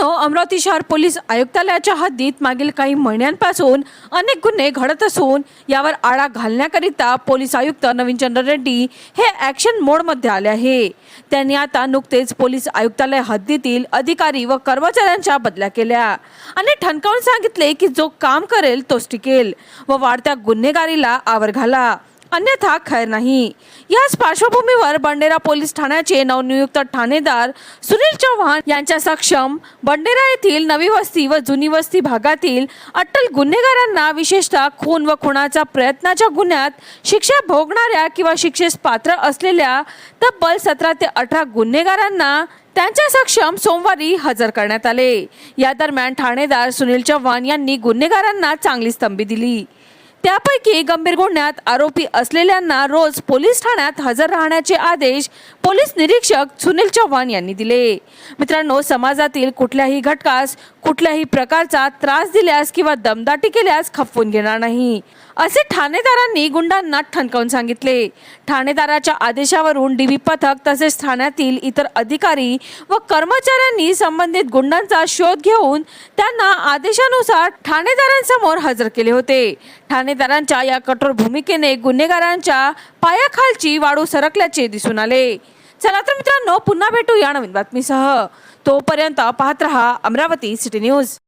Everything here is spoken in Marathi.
मित्रांनो अमरावती शहर पोलीस आयुक्तालयाच्या हद्दीत मागील काही महिन्यांपासून अनेक गुन्हे घडत असून यावर आळा घालण्याकरिता पोलीस आयुक्त नवीन चंद्र रेड्डी हे ॲक्शन मोडमध्ये आले आहे. त्यांनी आता नुकतेच पोलीस आयुक्तालय हद्दीतील अधिकारी व कर्मचाऱ्यांच्या बदल्या केल्या आणि ठणकावून सांगितले की जो काम करेल तोच टिकेल व वाढत्या गुन्हेगारीला आवर घाला. अन्यथा खैर नाही। याच पार्श्वभूमीवर बंडेरा पोलीस ठाण्याचे नवनियुक्त ठाणेदार सुनील चव्हाण यांच्या सक्षम बंडेरा येथील नवी वस्ती व जुनी वस्ती भागातील अट्टल गुन्हेगारांना विशेषतः खून व खुनाच्या प्रयत्नाच्या गुन्ह्यात शिक्षा भोगणाऱ्या किंवा शिक्षेस पात्र असलेल्या तब्बल सतरा ते अठरा गुन्हेगारांना त्यांच्या सक्षम सोमवारी हजर करण्यात आले. या दरम्यान ठाणेदार सुनील चव्हाण यांनी गुन्हेगारांना चांगली स्तंभी दिली. त्यापैकी गंभीर गुन्ह्यात आरोपी असलेल्यांना रोज पोलीस ठाण्यात हजर राहण्याचे आदेश पोलीस निरीक्षक सुनील चव्हाण यांनी दिले. मित्रांनो समाजातील कुठल्याही घटकास कुठल्याही प्रकारचा त्रास दिल्यास किंवा दमदाटी केल्यास खपवून घेणार नाही. असे ठाणेदारांनी गुंडांना ठणकावून सांगितले. ठाणेदाराच्या आदेशावरून डीबी पथक तसेच ठाण्यातील इतर अधिकारी व कर्मचाऱ्यांनी संबंधित गुंडांचा शोध घेऊन त्यांना आदेशानुसार ठाणेदारांसमोर हजर केले होते. ठाणे ठाणेदारांच्या या कठोर भूमिकेने गुन्हेगारांच्या पायाखालची वाळू सरकल्याचे दिसून आले. चला तर मित्रांनो पुन्हा भेटू या नवीन बातमीसह. तोपर्यंत पाहत रहा अमरावती सिटी न्यूज.